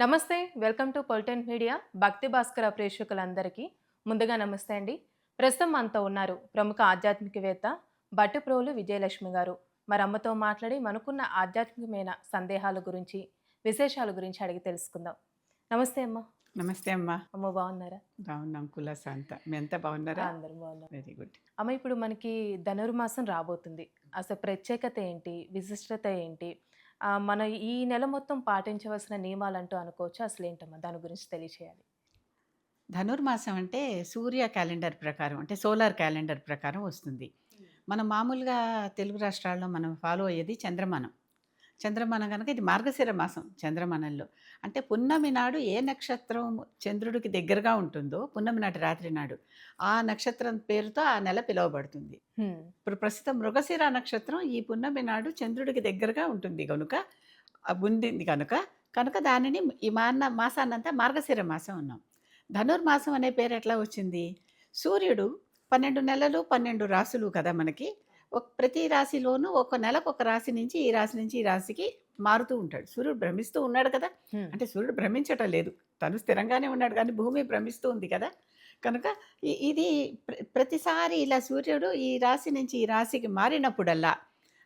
నమస్తే welcome to పొలిటెన్ media. భక్తి భాస్కర ప్రేక్షకులందరికీ ముందుగా నమస్తే అండి. ప్రస్తుతం మనతో ఉన్నారు ప్రముఖ ఆధ్యాత్మికవేత్త బట్టుప్రోలు విజయలక్ష్మి గారు. మరి అమ్మతో మాట్లాడి మనకున్న ఆధ్యాత్మికమైన సందేహాల గురించి విశేషాల గురించి అడిగి తెలుసుకుందాం. నమస్తే అమ్మ. నమస్తే అమ్మా. అమ్మ బాగున్నారా? బాగున్నాం కులాస అంతా మీ అంతా బాగున్నారా? అందరం బాగున్నారు వెరీ గుడ్ అమ్మ ఇప్పుడు మనకి ధనుర్మాసం రాబోతుంది. అసలు ప్రత్యేకత ఏంటి? విశిష్టత ఏంటి? మన ఈ నెల మొత్తం పాటించవలసిన నియమాలంటూ అనుకోవచ్చు? అసలు ఏంటమ్మా దాని గురించి తెలియచేయాలి. ధనుర్మాసం అంటే సూర్య క్యాలెండర్ ప్రకారం అంటే సోలార్ క్యాలెండర్ ప్రకారం వస్తుంది. మనం మామూలుగా తెలుగు రాష్ట్రాల్లో మనం ఫాలో అయ్యేది చంద్రమానం. చంద్రమానం కనుక ఇది మార్గశిర మాసం చంద్రమానంలో. అంటే పున్నమి నాడు ఏ నక్షత్రం చంద్రుడికి దగ్గరగా ఉంటుందో పున్నమి నాటి రాత్రి నాడు ఆ నక్షత్రం పేరుతో ఆ నెల పిలువబడుతుంది. ఇప్పుడు ప్రస్తుతం మృగశిర నక్షత్రం ఈ పున్నమి నాడు చంద్రుడికి దగ్గరగా ఉంటుంది కనుక ఉంది కనుక కనుక దానిని ఈ మాన మాసాన్నంతా మార్గశిర మాసం ఉన్నాం ధనుర్మాసం అనే పేరు ఎట్లా వచ్చింది? సూర్యుడు పన్నెండు నెలలు పన్నెండు రాసులు కదా మనకి ప్రతి రాశిలోనూ ఒక నెలకు ఒక రాశి నుంచి ఈ రాశి నుంచి ఈ రాశికి మారుతూ ఉంటాడు. సూర్యుడు భ్రమిస్తూ ఉన్నాడు కదా. అంటే సూర్యుడు భ్రమించటం లేదు. తను స్థిరంగానే ఉన్నాడు కానీ భూమి భ్రమిస్తూ ఉంది కదా. కనుక ఇది ప్ర- ప్రతిసారి ఇలా సూర్యుడు ఈ రాశి నుంచి ఈ రాశికి మారినప్పుడల్లా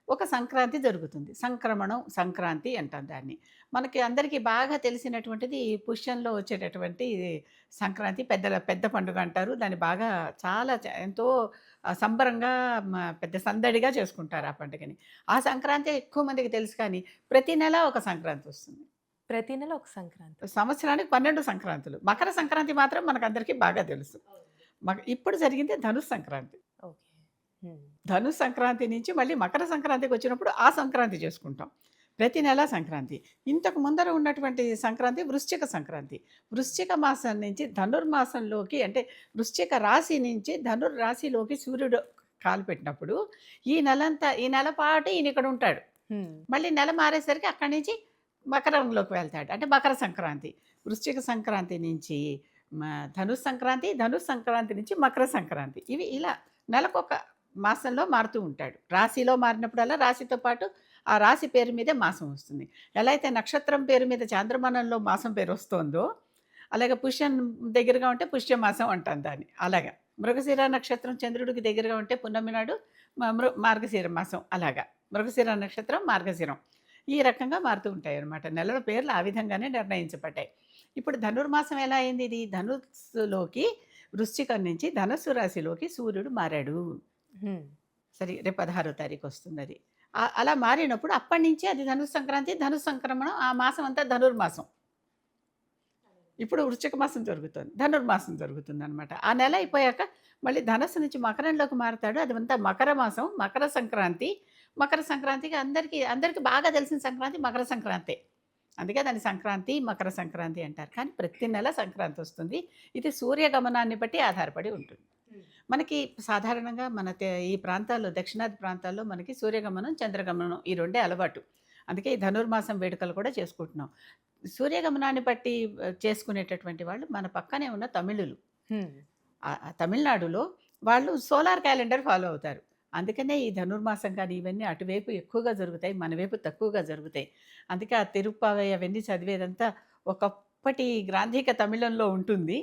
ఒక సంక్రాంతి జరుగుతుంది. సంక్రమణం సంక్రాంతి అంటాం దాన్ని. మనకి అందరికీ బాగా తెలిసినటువంటిది ఈ పుష్యంలో వచ్చేటటువంటి సంక్రాంతి. పెద్దల పెద్ద పండుగ అంటారు. దాన్ని బాగా చాలా ఎంతో సంబరంగా పెద్ద సందడిగా చేసుకుంటారు ఆ పండుగని. ఆ సంక్రాంతి ఎక్కువ మందికి తెలుసు కానీ ప్రతి నెల ఒక సంక్రాంతి వస్తుంది. ప్రతి నెల ఒక సంక్రాంతి. సంవత్సరానికి పన్నెండు సంక్రాంతులు. మకర సంక్రాంతి మాత్రం మనకు అందరికీ బాగా తెలుసు. ఇప్పుడు జరిగింది ధను సంక్రాంతి. ధను సంక్రాంతి నుంచి మళ్ళీ మకర సంక్రాంతికి వచ్చినప్పుడు ఆ సంక్రాంతి చేసుకుంటాం. ప్రతి నెల సంక్రాంతి. ఇంతకు ముందర ఉన్నటువంటి సంక్రాంతి వృశ్చిక సంక్రాంతి. వృశ్చిక మాసం నుంచి ధనుర్మాసంలోకి అంటే వృశ్చిక రాశి నుంచి ధనుర్ రాశిలోకి సూర్యుడు కాలు పెట్టినప్పుడు ఈ నెలంతా ఈ నెల పాటు ఈయన ఇక్కడ ఉంటాడు. మళ్ళీ నెల మారేసరికి అక్కడి నుంచి మకరంలోకి వెళ్తాడు. అంటే మకర సంక్రాంతి. వృశ్చిక సంక్రాంతి నుంచి మ- ధను సంక్రాంతి ధను సంక్రాంతి నుంచి మకర సంక్రాంతి. ఇవి ఇలా నెలకొక మాసంలో మారుతూ ఉంటాడు. రాశిలో మారినప్పుడల్లా రాశితో పాటు ఆ రాశి పేరు మీదే మాసం వస్తుంది. ఎలా అయితే నక్షత్రం పేరు మీద చాంద్రమానంలో మాసం పేరు వస్తుందో అలాగే పుష్యం దగ్గరగా ఉంటే పుష్యమాసం అంటాం దాన్ని. అలాగా. మృగశిర నక్షత్రం చంద్రుడికి దగ్గరగా ఉంటే పున్నమి నాడు మార్గశిర మాసం. అలాగా. మృగశిర నక్షత్రం మార్గశిరం ఈ రకంగా మారుతూ ఉంటాయి అన్నమాట నెలల పేర్లు ఆ విధంగానే నిర్ణయించబడ్డాయి. ఇప్పుడు ధనుర్మాసం ఎలా అయింది ఇది? ధనుస్సులోకి వృశ్చికం నుంచి ధనస్సు రాశిలోకి సూర్యుడు మారాడు. సరే రేపు పదహారో తారీఖు వస్తుంది అది. అలా మారినప్పుడు అప్పటి నుంచి అది ధను సంక్రాంతి ధను సంక్రమణం ఆ మాసం అంతా ధనుర్మాసం ఇప్పుడు వృశ్చిక మాసం జరుగుతుంది ధనుర్మాసం జరుగుతుంది అనమాట ఆ నెల అయిపోయాక మళ్ళీ ధనస్సు నుంచి మకరంలోకి మారుతాడు. అది అంతా మకర మాసం మకర సంక్రాంతి. మకర సంక్రాంతికి అందరికీ అందరికీ బాగా తెలిసిన సంక్రాంతి మకర సంక్రాంతి. అందుకే దాన్ని సంక్రాంతి మకర సంక్రాంతి అంటారు. కానీ ప్రతి నెల సంక్రాంతి వస్తుంది. ఇది సూర్యగమనాన్ని బట్టి ఆధారపడి ఉంటుంది. మనకి సాధారణంగా మన ఈ ప్రాంతాల్లో దక్షిణాది ప్రాంతాల్లో మనకి సూర్యగమనం చంద్రగమనం ఈ రెండే అలవాటు. అందుకే ఈ ధనుర్మాసం వేడుకలు కూడా చేసుకుంటున్నాం. సూర్యగమనాన్ని బట్టి చేసుకునేటటువంటి వాళ్ళు మన పక్కనే ఉన్న తమిళులు. తమిళనాడులో వాళ్ళు సోలార్ క్యాలెండర్ ఫాలో అవుతారు. అందుకనే ఈ ధనుర్మాసం కానీ ఇవన్నీ అటువైపు ఎక్కువగా జరుగుతాయి మన వైపు తక్కువగా జరుగుతాయి. అందుకే ఆ తిరుప్పావై అవన్నీ చదివేదంతా ఒకప్పటి గ్రాంధిక తమిళంలో ఉంటుంది.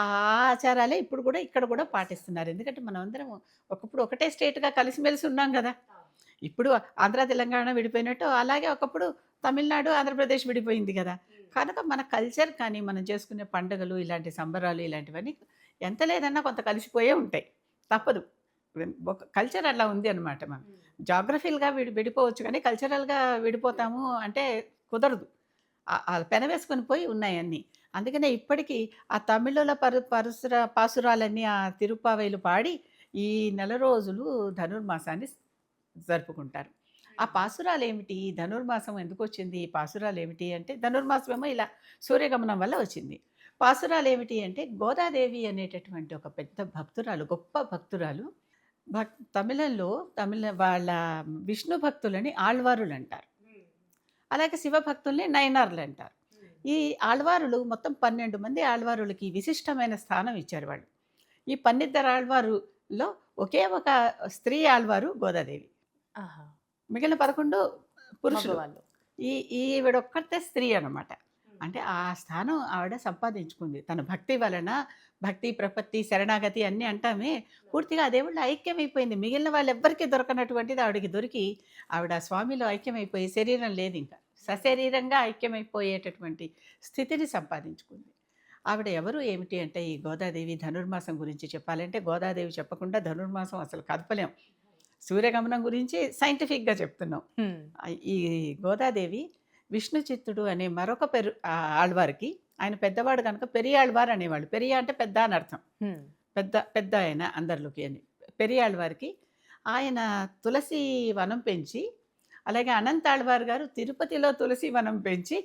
ఆ ఆచారాలే ఇప్పుడు కూడా ఇక్కడ కూడా పాటిస్తున్నారు. ఎందుకంటే మనం అందరం ఒకప్పుడు ఒకటే స్టేట్గా కలిసిమెలిసి ఉన్నాం కదా. ఇప్పుడు ఆంధ్ర తెలంగాణ విడిపోయినట్టు అలాగే ఒకప్పుడు తమిళనాడు ఆంధ్రప్రదేశ్ విడిపోయింది కదా. కనుక మన కల్చర్ కానీ మనం చేసుకునే పండుగలు ఇలాంటి సంబరాలు ఇలాంటివన్నీ ఎంత లేదన్నా కొంత కలిసిపోయే ఉంటాయి. తప్పదు. ఒక కల్చర్ అలా ఉంది అనమాట మనం. జాగ్రఫిల్గా విడి విడిపోవచ్చు కానీ కల్చరల్గా విడిపోతాము అంటే కుదరదు. పెనవేసుకొని పోయి ఉన్నాయి అన్నీ. అందుకనే ఇప్పటికీ ఆ తమిళుల పరు పరుసుర పాసురాలన్నీ ఆ తిరుపావైలు పాడి ఈ నెల రోజులు ధనుర్మాసాన్ని జరుపుకుంటారు. ఆ పాసురాలు ఏమిటి ధనుర్మాసం ఎందుకు వచ్చింది ఈ పాసురాలు ఏమిటి అంటే ధనుర్మాసం ఏమో ఇలా సూర్యగమనం వల్ల వచ్చింది. పాసురాలు ఏమిటి అంటే గోదాదేవి అనేటటువంటి ఒక పెద్ద భక్తురాలు గొప్ప భక్తురాలు. భక్ తమిళంలో తమిళ వాళ్ళ విష్ణు భక్తులని ఆళ్వారులు అంటారు అలాగే శివ భక్తుల్ని నయనార్లు అంటారు ఈ ఆళ్వారులు మొత్తం పన్నెండు మంది ఆళ్వారులకి విశిష్టమైన స్థానం ఇచ్చారు వాళ్ళు. ఈ పన్నిద్దరు ఆళ్వారులో ఒకే ఒక స్త్రీ ఆళ్వారు గోదాదేవి. మిగిలిన పదకొండు పురుషులు. మగవాళ్ళు. ఈ ఈవిడొక్కతే స్త్రీ అనమాట అంటే ఆ స్థానం ఆవిడ సంపాదించుకుంది. తన భక్తి వలన భక్తి ప్రపత్తి శరణాగతి అన్నీ అంటామే. పూర్తిగా ఆ దేవుళ్ళు ఐక్యమైపోయింది. మిగిలిన వాళ్ళు ఎవ్వరికీ దొరకనటువంటిది ఆవిడకి దొరికి ఆవిడ స్వామిలో ఐక్యమైపోయి శరీరం లేదు ఇంకా సశరీరంగా ఐక్యమైపోయేటటువంటి స్థితిని సంపాదించుకుంది. ఆవిడ ఎవరు ఏమిటి అంటే ఈ గోదాదేవి ధనుర్మాసం గురించి చెప్పాలంటే గోదాదేవి చెప్పకుండా ధనుర్మాసం అసలు కదపలేం. సూర్యగమనం గురించి సైంటిఫిక్గా చెప్తున్నాం. ఈ గోదాదేవి విష్ణు చిత్తుడు అనే మరొక పెరు ఆళ్వారికి ఆయన పెద్దవాడు కనుక పెరియాళ్వారు అనేవాళ్ళు. పెరియ అంటే పెద్ద అని అర్థం. పెద్ద పెద్ద ఆయన అందరిలోకి అని. పెరియాళ్వారికి ఆయన తులసి వనం పెంచి అలాగే అనంతాళ్వారు గారు తిరుపతిలో తులసి వనం పెంచి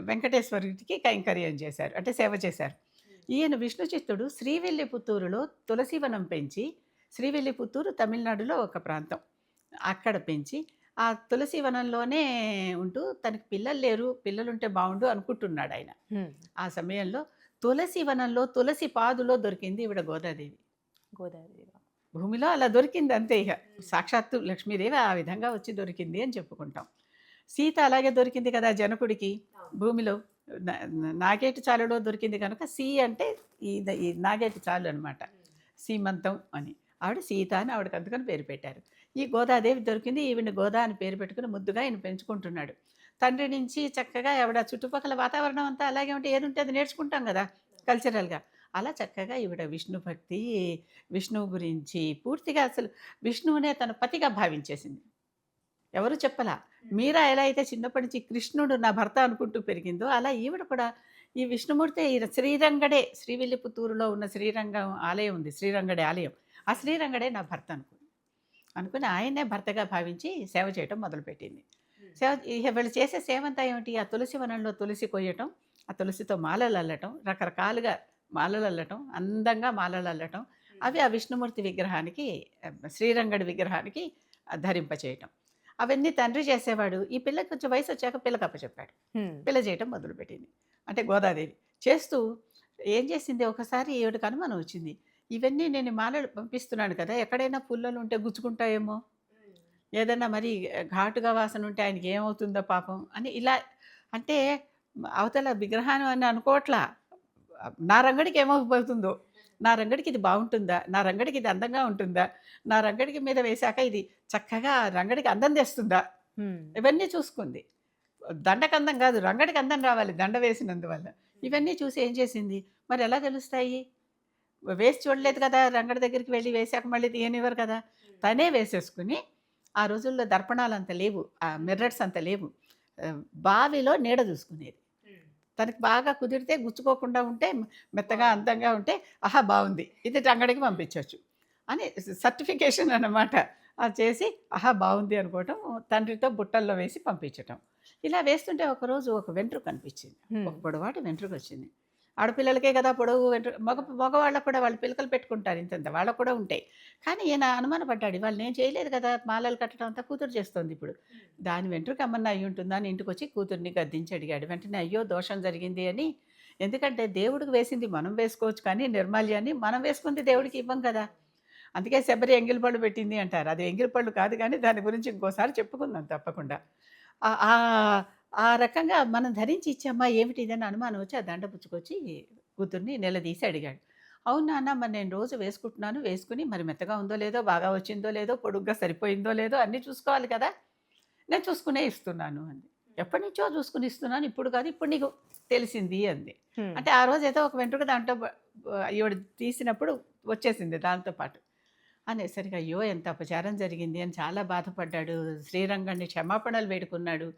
వెంకటేశ్వరుడికి కైంకర్యం చేశారు అంటే సేవ చేశారు. ఈయన విష్ణు చిత్తుడు శ్రీవిల్లిపుత్తూరులో తులసి వనం పెంచి శ్రీవిల్లిపుత్తూరు తమిళనాడులో ఒక ప్రాంతం అక్కడ పెంచి ఆ తులసి వనంలోనే ఉంటూ తనకి పిల్లలు లేరు పిల్లలుంటే బాగుండు అనుకుంటున్నాడు ఆయన. ఆ సమయంలో తులసి వనంలో తులసి పాదులో దొరికింది ఈవిడ గోదాదేవి. గోదావరి భూమిలో అలా దొరికింది అంతే ఇక. సాక్షాత్తు లక్ష్మీదేవి ఆ విధంగా వచ్చి దొరికింది అని చెప్పుకుంటాం. సీత అలాగే దొరికింది కదా జనకుడికి. భూమిలో నాగేటి చాలులో దొరికింది కనుక సి అంటే ఈ నాగేటి చాలు అనమాట సీమంతం అని. ఆవిడ సీత అని ఆవిడకి అందుకని పేరు పెట్టారు. ఈ గోదాదేవి దొరికింది ఈవిడ గోదా అని పేరు పెట్టుకుని ముద్దుగా ఈయన పెంచుకుంటున్నాడు. తండ్రి నుంచి చక్కగా ఆవిడ చుట్టుపక్కల వాతావరణం అంతా అలాగే ఉంటే ఏది ఉంటే అది నేర్చుకుంటాం కదా కల్చరల్గా అలా చక్కగా ఈవిడ విష్ణు భక్తి విష్ణువు గురించి పూర్తిగా అసలు విష్ణువునే తన పతిగా భావించేసింది. ఎవరు చెప్పలా? మీరా ఎలా అయితే చిన్నప్పటి నుంచి కృష్ణుడు నా భర్త అనుకుంటూ పెరిగిందో అలా ఈవిడ కూడా ఈ విష్ణుమూర్తి ఈ శ్రీరంగడే శ్రీవిల్లిపుత్తూరులో ఉన్న శ్రీరంగం ఆలయం ఉంది శ్రీరంగడే ఆలయం. ఆ శ్రీరంగడే నా భర్త అనుకుంది అనుకుని ఆయన్నే భర్తగా భావించి సేవ చేయటం మొదలుపెట్టింది. సేవ వీళ్ళు చేసే సేవ అంతా ఏమిటి? ఆ తులసి వనంలో తులసి కొయ్యటం ఆ తులసితో మాలలు అల్లటం రకరకాలుగా మాలలు అల్లటం అందంగా మాలలు అల్లటం అవి ఆ విష్ణుమూర్తి విగ్రహానికి శ్రీరంగడి విగ్రహానికి ధరింపచేయటం. అవన్నీ తండ్రి చేసేవాడు. ఈ పిల్లకి కొంచెం వయసు వచ్చాక పిల్లకి అప్పచెప్పాడు. హ్మ్. పిల్ల చేయటం మొదలుపెట్టింది. అంటే గోదాదేవి చేస్తూ ఏం చేసింది? ఒకసారి ఏడుకు అనుమానం వచ్చింది. ఇవన్నీ నేను మాలలు పంపిస్తున్నాను కదా ఎక్కడైనా పుల్లలు ఉంటే గుచ్చుకుంటాయేమో? ఏదైనా మరి ఘాటుగా వాసన ఉంటే ఆయనకి ఏమవుతుందో పాపం? అని ఇలా అంటే అవతల విగ్రహాన్ని అని అనుకోవట్లా. నా రంగడికి ఏమవుతుందో? నా రంగడికి ఇది బాగుంటుందా? నా రంగడికి ఇది అందంగా ఉంటుందా? నా రంగడికి మీద వేశాక ఇది చక్కగా రంగడికి అందం తెస్తుందా. ఇవన్నీ చూసుకుంది. దండకు అందం కాదు రంగడికి అందం రావాలి దండ వేసినందువల్ల. ఇవన్నీ చూసి ఏం చేసింది? మరి ఎలా తెలుస్తాయి? వేసి చూడలేదు కదా రంగడి దగ్గరికి వెళ్ళి వేసాక మళ్ళీ తీయనివ్వరు కదా. తనే వేసేసుకుని ఆ రోజుల్లో దర్పణాలు అంత లేవు ఆ మిర్రర్స్ అంత లేవు. బావిలో నీడ చూసుకునేది. తనకి బాగా కుదిరితే గుచ్చుకోకుండా ఉంటే మెత్తగా అందంగా ఉంటే ఆహా బాగుంది ఇది రంగడికి పంపించవచ్చు అని సర్టిఫికేషన్ అన్నమాట. అది చేసి ఆహా బాగుంది అనుకోవటం తండ్రితో బుట్టల్లో వేసి పంపించటం. ఇలా వేస్తుంటే ఒకరోజు ఒక వెంట్రుక కనిపించింది. ఒక పొడవాటి వెంట్రుక వచ్చింది. ఆడపిల్లలకే కదా పొడవు మగ మగవాళ్ళకు కూడా వాళ్ళు పిలకలు పెట్టుకుంటారు ఇంతంత వాళ్ళకు కూడా ఉంటాయి. కానీ ఈయన అనుమానపడ్డాడు వాళ్ళు నేను చేయలేదు కదా మాలలు కట్టడం అంతా కూతురు చేస్తుంది ఇప్పుడు. దాని వెంట్రుక అమ్మన్న అయి ఉంటుందా అని ఇంటికి వచ్చి కూతుర్ని గద్దించి అడిగాడు. వెంటనే అయ్యో దోషం జరిగింది అని. ఎందుకంటే దేవుడికి వేసింది మనం వేసుకోవచ్చు కానీ నిర్మాల్యాన్ని మనం వేసుకుంది దేవుడికి ఇవ్వం కదా. అందుకే శబరి ఎంగిలిపళ్ళు పెట్టింది అంటారు. అది ఎంగిలిపళ్ళు కాదు కానీ దాని గురించి ఇంకోసారి చెప్పుకుందాం తప్పకుండా. ఆ- రకంగా మనం ధరించి ఇచ్చామా ఏమిటి ఇదని అనుమానం వచ్చి ఆ దండ పుచ్చుకొచ్చి కూతుర్ని నిలదీసి అడిగాడు. అవును నాన్న మరి నేను రోజు వేసుకుంటున్నాను వేసుకుని మరి మెత్తగా ఉందో లేదో బాగా వచ్చిందో లేదో పొడుగ్గా సరిపోయిందో లేదో అన్నీ చూసుకోవాలి కదా నేను చూసుకునే ఇస్తున్నాను అంది. ఎప్పటి నుంచో చూసుకుని ఇస్తున్నాను ఇప్పుడు కాదు ఇప్పుడు నీకు తెలిసింది అంది. అంటే ఆ రోజు ఏదో ఒక వెంట్రుక దాంట్లో ఈవిడ తీసినప్పుడు వచ్చేసింది దాంతో పాటు. అనేసరికి అయ్యో ఎంత అపచారం జరిగింది అని చాలా బాధపడ్డాడు. శ్రీరంగాన్ని క్షమాపణలు వేడుకున్నాడు.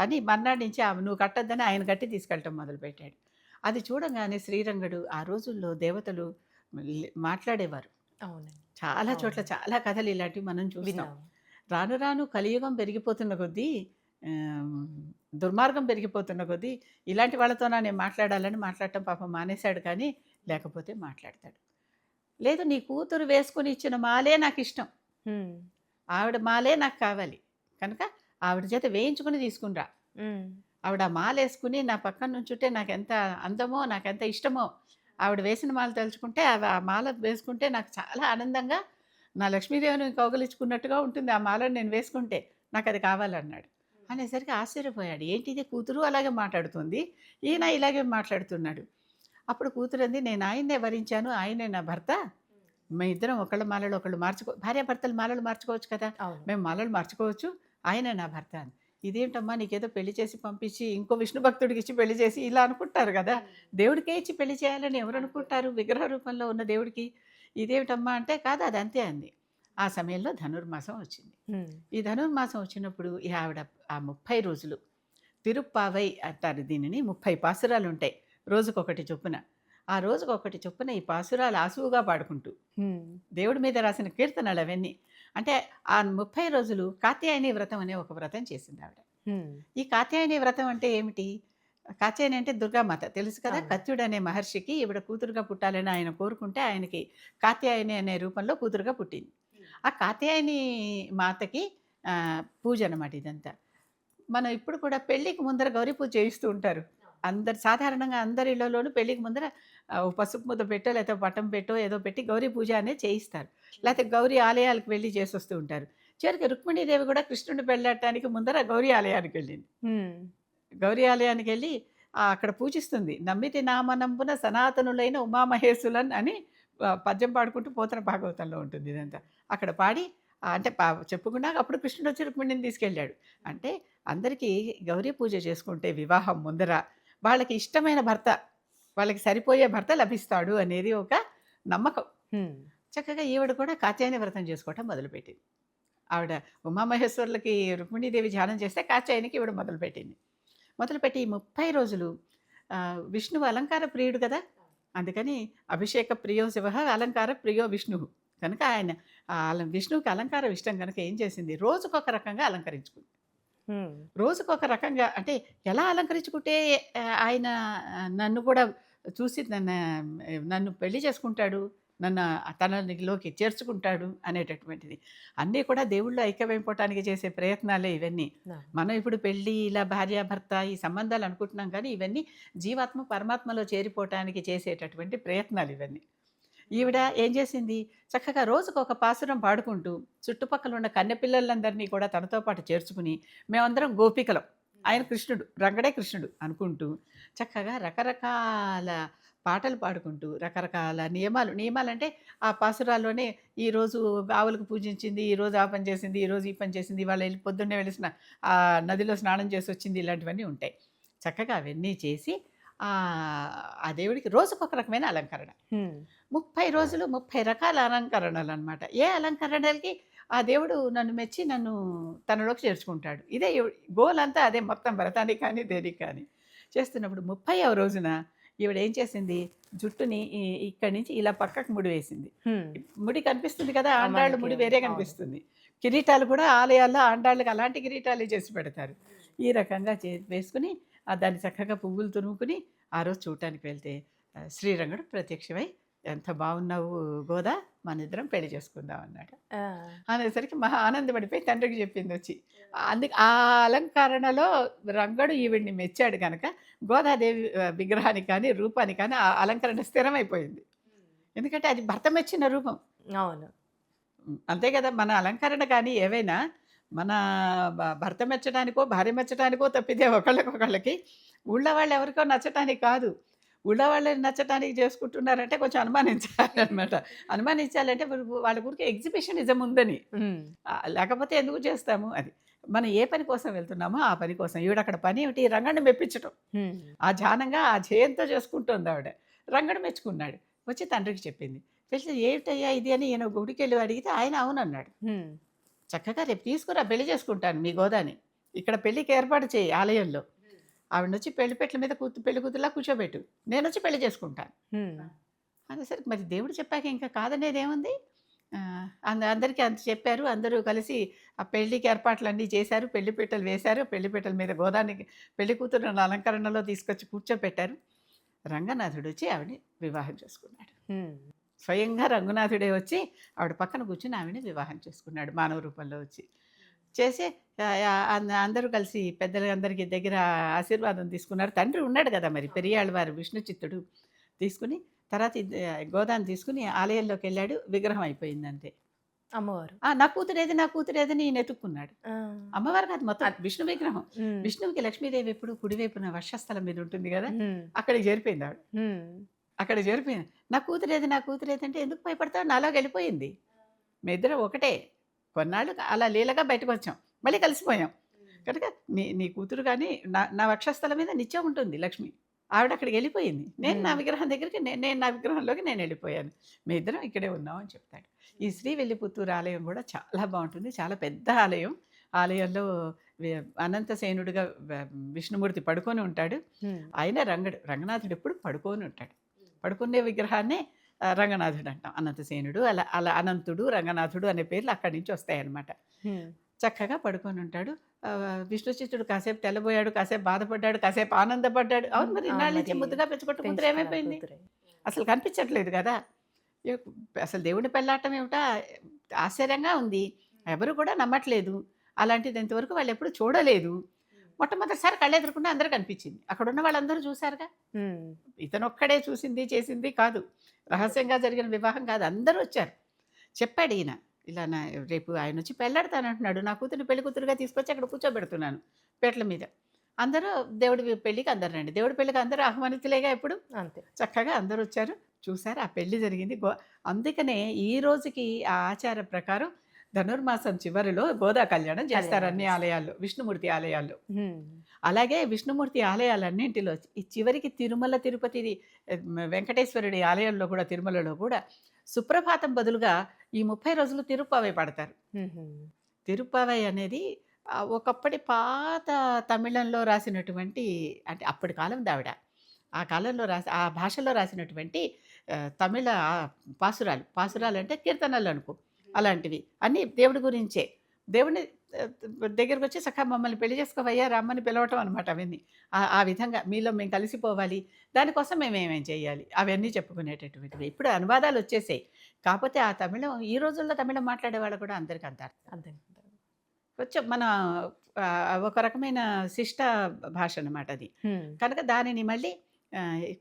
అని మర్నాడు నుంచి నువ్వు కట్టొద్దని ఆయన కట్టి తీసుకెళ్ళటం మొదలుపెట్టాడు. అది చూడంగానే శ్రీరంగడు ఆ రోజుల్లో దేవతలు మాట్లాడేవారు. చాలా చోట్ల. చాలా కథలు ఇలాంటివి మనం చూస్తాం. విన్నాము. రాను రాను కలియుగం పెరిగిపోతున్న కొద్దీ దుర్మార్గం పెరిగిపోతున్న కొద్దీ ఇలాంటి వాళ్ళతోనా నేను మాట్లాడాలని మాట్లాడటం పాపం మానేశాడు కానీ లేకపోతే మాట్లాడతాడు. లేదు నీ కూతురు వేసుకుని ఇచ్చిన మాలే నాకు ఇష్టం. ఆవిడ మాలే నాకు కావాలి. కనుక ఆవిడ చేత వేయించుకుని తీసుకునిరా. ఆవిడ ఆ మాల వేసుకుని నా పక్కన నుంచుంటే నాకు ఎంత అందమో నాకు ఎంత ఇష్టమో ఆవిడ వేసిన మాల తలుచుకుంటే ఆ- ఆ మాల వేసుకుంటే నాకు చాలా ఆనందంగా నా లక్ష్మీదేవిని కౌగలించుకున్నట్టుగా ఉంటుంది ఆ మాలను నేను వేసుకుంటే నాకు అది కావాలన్నాడు అనేసరికి ఆశ్చర్యపోయాడు. ఏంటిది? కూతురు అలాగే మాట్లాడుతుంది. ఈయన ఇలాగే మాట్లాడుతున్నాడు. అప్పుడు కూతురు అంది నేను ఆయన్నే వరించాను ఆయనే నా భర్త. మేము ఇద్దరం ఒకళ్ళ మాలలు ఒకళ్ళు మార్చుకో భార్యాభర్తలు మాలలు మార్చుకోవచ్చు కదా? మేము మాలలు మార్చుకోవచ్చు. ఆయనే నా భర్త అని. ఇదేంటమ్మా నీకేదో పెళ్ళి చేసి పంపించి ఇంకో విష్ణు భక్తుడికి ఇచ్చి పెళ్ళి చేసి ఇలా అనుకుంటారు కదా. దేవుడికే ఇచ్చి పెళ్ళి చేయాలని ఎవరు అనుకుంటారు? విగ్రహ రూపంలో ఉన్న దేవుడికి? ఇదేమిటమ్మా అంటే కాదు అది అంతే అంది. ఆ సమయంలో ధనుర్మాసం వచ్చింది. ఈ ధనుర్మాసం వచ్చినప్పుడు ఈ ఆవిడ ఆ ముప్పై రోజులు తిరుప్పావై అంటారు దీనిని ముప్పై పాసురాలు ఉంటాయి రోజుకొకటి చొప్పున. ఆ రోజుకొకటి చొప్పున ఈ పాసురాలు ఆసువుగా పాడుకుంటూ దేవుడి మీద రాసిన కీర్తనలు అవన్నీ అంటే ఆ ముప్పై రోజులు కాత్యాయని వ్రతం అనే ఒక వ్రతం చేసింది ఆవిడ. ఈ కాత్యాయని వ్రతం అంటే ఏమిటి? కాత్యాయని అంటే దుర్గామాత. తెలుసు కదా. కత్యుడు అనే మహర్షికి ఈవిడ కూతురుగా పుట్టాలని ఆయన కోరుకుంటే ఆయనకి కాత్యాయని అనే రూపంలో కూతురుగా పుట్టింది. ఆ కాత్యాయని మాతకి పూజ అనమాట ఇదంతా. మనం ఇప్పుడు కూడా పెళ్ళికి ముందర గౌరీ పూజ చేయిస్తూ ఉంటారు. అందరు సాధారణంగా అందరి ఇళ్ళలోనూ పెళ్ళికి ముందర పసుపు ముద్ద పెట్టో లేకపోతే పట్టం పెట్టో ఏదో పెట్టి గౌరీ పూజ అనేది చేయిస్తారు. లేకపోతే గౌరీ ఆలయాలకు వెళ్ళి చేసి వస్తూ ఉంటారు. చివరికి రుక్మిణీదేవి కూడా కృష్ణుడిని పెళ్ళటానికి ముందర గౌరీ ఆలయానికి వెళ్ళింది. గౌరీ ఆలయానికి వెళ్ళి అక్కడ పూజిస్తుంది. నమ్మితి నామనంబున సనాతనులైన ఉమామహేశులన్ అని పద్యం పాడుకుంటూ పోతన భాగవతంలో ఉంటుంది ఇదంతా. అక్కడ పాడి అంటే పా- చెప్పుకున్నాక అప్పుడు కృష్ణుడు వచ్చి రుక్మిణిని తీసుకెళ్ళాడు. అంటే అందరికీ గౌరీ పూజ చేసుకుంటే వివాహం ముందర వాళ్ళకి ఇష్టమైన భర్త వాళ్ళకి సరిపోయే భర్త లభిస్తాడు అనేది ఒక నమ్మకం. చక్కగా ఈవిడ కూడా కాత్యాయని వ్రతం చేసుకోవటం మొదలుపెట్టింది. ఆవిడ ఉమామహేశ్వరులకి రుక్మిణీదేవి ధ్యానం చేస్తే కాత్యాయనికి ఈవిడ మొదలుపెట్టింది. మొదలుపెట్టి ఈ ముప్పై రోజులు విష్ణువు అలంకార ప్రియుడు కదా? అందుకని అభిషేక ప్రియో శివ అలంకార ప్రియో విష్ణువు కనుక ఆయన విష్ణువుకి అలంకారం ఇష్టం కనుక ఏం చేసింది? రోజుకొక రకంగా అలంకరించుకుంది. ఉమ్, రోజుకొక రకంగా అంటే ఎలా అలంకరించుకుంటే ఆయన నన్ను కూడా చూసి నన్ను నన్ను పెళ్ళి చేసుకుంటాడు నన్ను తనలోకి చేర్చుకుంటాడు అనేటటువంటిది. అన్నీ కూడా దేవుళ్ళు ఐక్యమైపోవటానికి చేసే ప్రయత్నాలే ఇవన్నీ. మనం ఇప్పుడు పెళ్ళి ఇలా భార్యాభర్త ఈ సంబంధాలు అనుకుంటున్నాం కానీ ఇవన్నీ జీవాత్మ పరమాత్మలో చేరిపోవటానికి చేసేటటువంటి ప్రయత్నాలు ఇవన్నీ. ఈవిడ ఏం చేసింది? చక్కగా రోజుకు ఒక పాసురం పాడుకుంటూ చుట్టుపక్కల ఉన్న కన్నెపిల్లలందరినీ కూడా తనతో పాటు చేర్చుకుని మేమందరం గోపికలం. ఆయన కృష్ణుడు రంగడే కృష్ణుడు అనుకుంటూ చక్కగా రకరకాల పాటలు పాడుకుంటూ రకరకాల నియమాలు. నియమాలంటే ఆ పాసురాల్లోనే ఈ రోజు ఆవులకు పూజించింది ఈ రోజు ఆ పని చేసింది ఈ రోజు ఈ పని చేసింది వాళ్ళ వెళ్ళి పొద్దున్నే వెళ్ళిసిన ఆ నదిలో స్నానం చేసి వచ్చింది ఇలాంటివన్నీ ఉంటాయి. చక్కగా అవన్నీ చేసి ఆ దేవుడికి రోజుకొక రకమైన అలంకరణ. ముప్పై రోజులు ముప్పై రకాల అలంకరణలు అనమాట ఏ అలంకరణలకి ఆ దేవుడు నన్ను మెచ్చి నన్ను తనలోకి చేర్చుకుంటాడు. ఇదే గోల్ అంతా అదే మొత్తం వ్రతానికి కానీ దేనికి కానీ చేస్తున్నప్పుడు ముప్పైవ రోజున ఈవిడ ఏం చేసింది? జుట్టుని ఇక్కడి నుంచి ఇలా పక్కకు ముడి వేసింది. ముడి కనిపిస్తుంది కదా ఆండాళ్ళు ముడి వేరే. కనిపిస్తుంది. కిరీటాలు కూడా ఆలయాల్లో ఆండాళ్ళకి అలాంటి కిరీటాలు చేసి పెడతారు. ఈ రకంగా చే వేసుకుని దాన్ని చక్కగా పువ్వులు తురుముకుని ఆ రోజు చూడటానికి వెళ్తే శ్రీరంగుడు ప్రత్యక్షమై ఎంత బాగున్నావు గోదా మన ఇద్దరం పెళ్ళి చేసుకుందాం అన్నాడు. అనేసరికి మహా ఆనందపడిపోయి తండ్రికి చెప్పింది వచ్చి అందుకే ఆ అలంకరణలో రంగడు ఈవిడ్ని మెచ్చాడు కనుక గోదాదేవి విగ్రహానికి కానీ రూపానికి కానీ ఆ అలంకరణ స్థిరమైపోయింది. ఎందుకంటే అది భర్త మెచ్చిన రూపం. అవును. అంతే కదా మన అలంకరణ కానీ ఏవైనా మన భర్త మెచ్చడానికో భార్య మెచ్చడానికో తప్పితే ఒకళ్ళకొకళ్ళకి ఊళ్ళో వాళ్ళు ఎవరికో నచ్చటానికి కాదు. ఊళ్ళో వాళ్ళని నచ్చటానికి చేసుకుంటున్నారంటే కొంచెం అనుమానించాలన్నమాట. అనుమానించాలంటే వాళ్ళ- ఊరికి ఎగ్జిబిషనిజం ఉందని. లేకపోతే ఎందుకు చేస్తాము అది? మనం ఏ పని కోసం వెళ్తున్నామో ఆ పని కోసం. ఈవిడ అక్కడ పని ఏమిటి? రంగడిని మెప్పించటం. ఉమ్, ఆ ధ్యానంగా ఆ జయంతో చేసుకుంటుంది ఆవిడ. రంగడు మెచ్చుకున్నాడు. వచ్చి తండ్రికి చెప్పింది. తెలిసి ఏమిటయ్యా ఇది అని ఈయన గుడికి వెళ్ళి అడిగితే ఆయన అవునన్నాడు. చక్కగా రేపు తీసుకురా పెళ్ళి చేసుకుంటాను మీ గోదాని. ఇక్కడ పెళ్ళికి ఏర్పాటు చేయి ఆలయంలో. ఆవిడ వచ్చి పెళ్ళి పెట్ల మీద కూతు పెళ్ళి కూతురులా కూర్చోబెట్టు. నేను వచ్చి పెళ్ళి చేసుకుంటాను. అనేసరికి మరి దేవుడు చెప్పాక ఇంకా కాదనేది ఏముంది? అంద అందరికీ అంత చెప్పారు. అందరూ కలిసి ఆ పెళ్ళికి ఏర్పాట్లన్నీ చేశారు. పెళ్ళి పీటలు వేశారు. పెళ్ళి పీటల మీద గోదానికి పెళ్ళి కూతురు అలంకరణలో తీసుకొచ్చి కూర్చోపెట్టారు రంగనాథుడు వచ్చి ఆవిడని వివాహం చేసుకున్నాడు. స్వయంగా రంగనాథుడే వచ్చి ఆవిడ పక్కన కూర్చుని ఆవిడని వివాహం చేసుకున్నాడు మానవ రూపంలో వచ్చి చేసి అందరూ కలిసి పెద్దలందరికీ దగ్గర ఆశీర్వాదం తీసుకున్నారు తండ్రి ఉన్నాడు కదా మరి పెరియాళ్ళ వారు విష్ణు చిత్తుడు తీసుకుని తర్వాత గోదాన్ని తీసుకుని ఆలయంలోకి వెళ్ళాడు విగ్రహం అయిపోయింది అంతే అమ్మవారు ఆ నా కూతురేది నా కూతురేదని ఈయన ఎత్తుక్కున్నాడు ఆ. అమ్మవారు కాదు మొత్తం విష్ణు విగ్రహం. విష్ణువుకి లక్ష్మీదేవి ఎప్పుడు కుడివైపున వర్షస్థలం మీద ఉంటుంది కదా. అక్కడికి చేరిపోయింది ఆవిడ. అక్కడ చేరిపోయింది నా కూతురేది నా కూతురేది అంటే ఎందుకు భయపడతావు? నాలోకి వెళ్ళిపోయింది. మీ ఇద్దరం ఒకటే. కొన్నాళ్ళు అలా లీలగా బయటకు వచ్చాం. మళ్ళీ కలిసిపోయాం. కనుక నీ నీ కూతురు కానీ నా నా వక్షస్థలం మీద నిత్యం ఉంటుంది లక్ష్మి. ఆవిడ అక్కడికి వెళ్ళిపోయింది. నేను నా. విగ్రహం దగ్గరికి నేను నా విగ్రహంలోకి నేను వెళ్ళిపోయాను. మీ ఇద్దరం ఇక్కడే ఉన్నాం అని చెప్తాడు. ఈ శ్రీ వెల్లిపుత్తూరు ఆలయం కూడా చాలా బాగుంటుంది. చాలా పెద్ద ఆలయం. ఆలయంలో అనంతసేనుడిగా విష్ణుమూర్తి పడుకొని ఉంటాడు. ఆయన రంగడు రంగనాథుడు ఎప్పుడు పడుకొని ఉంటాడు. పడుకునే విగ్రహాన్నే రంగనాథుడు అంటాం. అనంతసేనుడు అలా అలా అనంతుడు రంగనాథుడు అనే పేర్లు అక్కడి నుంచి వస్తాయన్నమాట. చక్కగా పడుకొని ఉంటాడు. విష్ణుచిత్తుడు కాసేపు తెల్లబోయాడు కాసేపు బాధపడ్డాడు కాసేపు ఆనందపడ్డాడు. అవును మరి ఆ, ఇన్నాళ్ళ నుంచి మరి ముద్దుగా పెంచుకుంటూ ముద్ర ఏమైపోయింది. అసలు కనిపించట్లేదు కదా. అసలు దేవుని పెళ్ళాటం ఏమిటా? ఆశ్చర్యంగా ఉంది. ఎవరు కూడా నమ్మట్లేదు. అలాంటిది ఇంతవరకు వాళ్ళు ఎప్పుడు చూడలేదు. మొట్టమొదటిసారి కళ్ళెదురుకుండా అందరూ కనిపించింది. అక్కడ ఉన్న వాళ్ళందరూ చూశారుగా. ఇతను ఒక్కడే చూసింది చేసింది కాదు. రహస్యంగా జరిగిన వివాహం కాదు. అందరూ వచ్చారు. చెప్పాడు ఈయన ఇలా నా రేపు ఆయన వచ్చి పెళ్ళాడతానంటున్నాడు. నా కూతురు పెళ్ళి కూతురుగా తీసుకొచ్చి అక్కడ కూర్చోబెడుతున్నాను పేట్ల మీద. అందరూ దేవుడి పెళ్ళికి అందరు రండి. దేవుడి పెళ్ళికి అందరూ ఆహ్వానితులేగా ఎప్పుడు? అంతే. చక్కగా అందరూ వచ్చారు. చూసారు ఆ పెళ్ళి జరిగింది. గో అందుకనే ఈ రోజుకి ఆ ఆచార ప్రకారం ధనుర్మాసం చివరిలో గోదా కళ్యాణం చేస్తారు. అన్ని ఆలయాల్లో విష్ణుమూర్తి ఆలయాల్లో ఉమ్. అలాగే విష్ణుమూర్తి ఆలయాలన్నింటిలో ఈ చివరికి తిరుమల తిరుపతి వెంకటేశ్వరుడి ఆలయంలో కూడా తిరుమలలో కూడా సుప్రభాతం బదులుగా ఈ ముప్పై రోజులు తిరుప్పావై పడతారు. తిరుప్పావై అనేది ఒకప్పటి పాత తమిళంలో రాసినటువంటి అంటే అప్పటి కాలం దావిడ. ఆ కాలంలో రాసి ఆ భాషలో రాసినటువంటి తమిళ పాసురాలు పాసురాలు. అంటే కీర్తనలు అనుకో. అలాంటివి. అన్నీ దేవుడి గురించే. దేవుని దగ్గరకు వచ్చి సఖా మమ్మల్ని పెళ్ళి చేసుకోవయ్యా రమ్మని పిలవటం అనమాట అవన్నీ. ఆ- విధంగా మీలో మేము కలిసిపోవాలి. దానికోసం మేము ఏమేం చేయాలి? అవన్నీ చెప్పుకునేటటువంటివి. ఇప్పుడు అనువాదాలు వచ్చేసాయి. కాకపోతే ఆ తమిళం ఈ రోజుల్లో తమిళం మాట్లాడే వాళ్ళు కూడా అందరికీ అంత అర్థం కొంచెం మన ఒక రకమైన శిష్ట భాష అన్నమాట అది. కనుక దానిని మళ్ళీ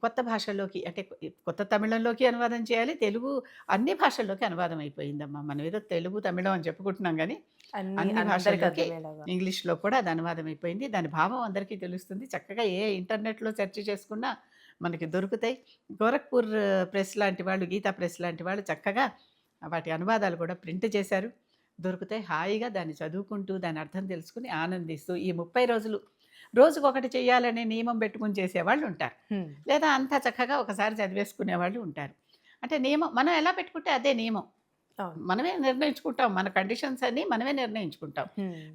కొత్త భాషల్లోకి అంటే కొత్త తమిళంలోకి అనువాదం చేయాలి తెలుగు అన్ని భాషల్లోకి అనువాదం అయిపోయిందమ్మా. మనం ఏదో తెలుగు తమిళం అని చెప్పుకుంటున్నాం కానీ అన్ని అర్థమయ్యేలాగా. ఇంగ్లీష్లో కూడా అది అనువాదం అయిపోయింది. దాని భావం అందరికీ తెలుస్తుంది. చక్కగా ఏ ఇంటర్నెట్లో సెర్చ్ చేసుకున్నా మనకి దొరుకుతాయి. గోరఖ్పూర్ ప్రెస్ లాంటి వాళ్ళు గీతా ప్రెస్ లాంటి వాళ్ళు చక్కగా వాటి అనువాదాలు కూడా ప్రింట్ చేశారు. దొరుకుతాయి. హాయిగా దాన్ని చదువుకుంటూ దాని అర్థం తెలుసుకుని ఆనందిస్తూ ఈ ముప్పై రోజులు రోజుకు ఒకటి చేయాలనే నియమం పెట్టుకుని చేసేవాళ్ళు ఉంటారు. లేదా అంతా చక్కగా ఒకసారి చదివేసుకునే వాళ్ళు ఉంటారు అంటే నియమం మనం ఎలా పెట్టుకుంటే అదే నియమం. మనమే నిర్ణయించుకుంటాం మన కండిషన్స్ అన్నీ మనమే నిర్ణయించుకుంటాం.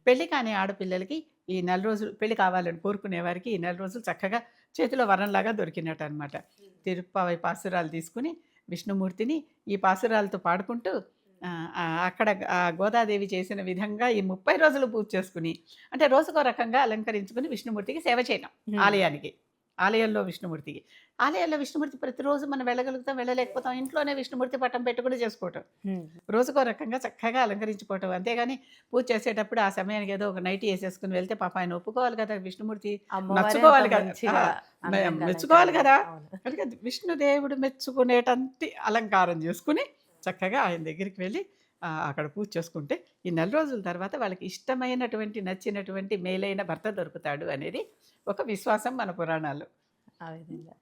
పెళ్ళి కాని ఆడపిల్లలకి ఈ నెల రోజులు పెళ్ళి కావాలని కోరుకునే వారికి ఈ నెల రోజులు చక్కగా చేతిలో వరంలాగా దొరికినట్టు అనమాట తిరుప్పావై పాసురాలు తీసుకుని విష్ణుమూర్తిని ఈ పాసురాలతో పాడుకుంటూ అక్కడ గోదాదేవి చేసిన విధంగా ఈ ముప్పై రోజులు పూజ చేసుకుని అంటే రోజుకో రకంగా అలంకరించుకుని విష్ణుమూర్తికి సేవ చేయడం. ఆలయానికి ఆలయంలో విష్ణుమూర్తికి ఆలయంలో విష్ణుమూర్తి ప్రతిరోజు మనం వెళ్ళగలుగుతాం వెళ్ళలేకపోతాం ఇంట్లోనే విష్ణుమూర్తి పట్టం పెట్టుకుని చేసుకోవటం. రోజుకో రకంగా చక్కగా అలంకరించుకోవటం అంతేగాని పూజ చేసేటప్పుడు ఆ సమయానికి ఏదో ఒక నైట్ వేసేసుకుని వెళ్తే పాప ఆయన ఒప్పుకోవాలి కదా విష్ణుమూర్తి నచ్చుకోవాలి కదా. మెచ్చుకోవాలి కదా. కనుక విష్ణుదేవుడు మెచ్చుకునేటంటి అలంకారం చేసుకుని చక్కగా ఆయన దగ్గరికి వెళ్ళి అక్కడ పూజ చేసుకుంటే ఈ నెల రోజుల తర్వాత వాళ్ళకి ఇష్టమైనటువంటి నచ్చినటువంటి మేలైన భర్త దొరుకుతాడు అనేది ఒక విశ్వాసం మన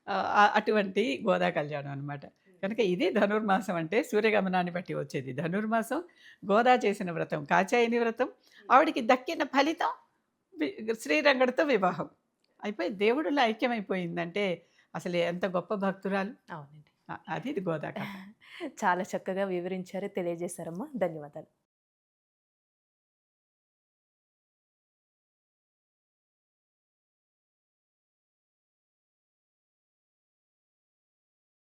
ఆ- అటువంటి గోదా కళ్యాణం అనమాట కనుక ఇది ధనుర్మాసం అంటే సూర్యగమనాన్ని బట్టి వచ్చేది. ధనుర్మాసం గోదా చేసిన వ్రతం కాచాయని వ్రతం ఆవిడికి దక్కిన ఫలితం శ్రీరంగడితో వివాహం. అయిపోయి దేవుడిలో ఐక్యమైపోయిందంటే అసలు ఎంత గొప్ప భక్తురాలు. అవునండి. అది ఇది గోదా చాలా చక్కగా వివరించారు తెలియజేశారమ్మా. ధన్యవాదాలు.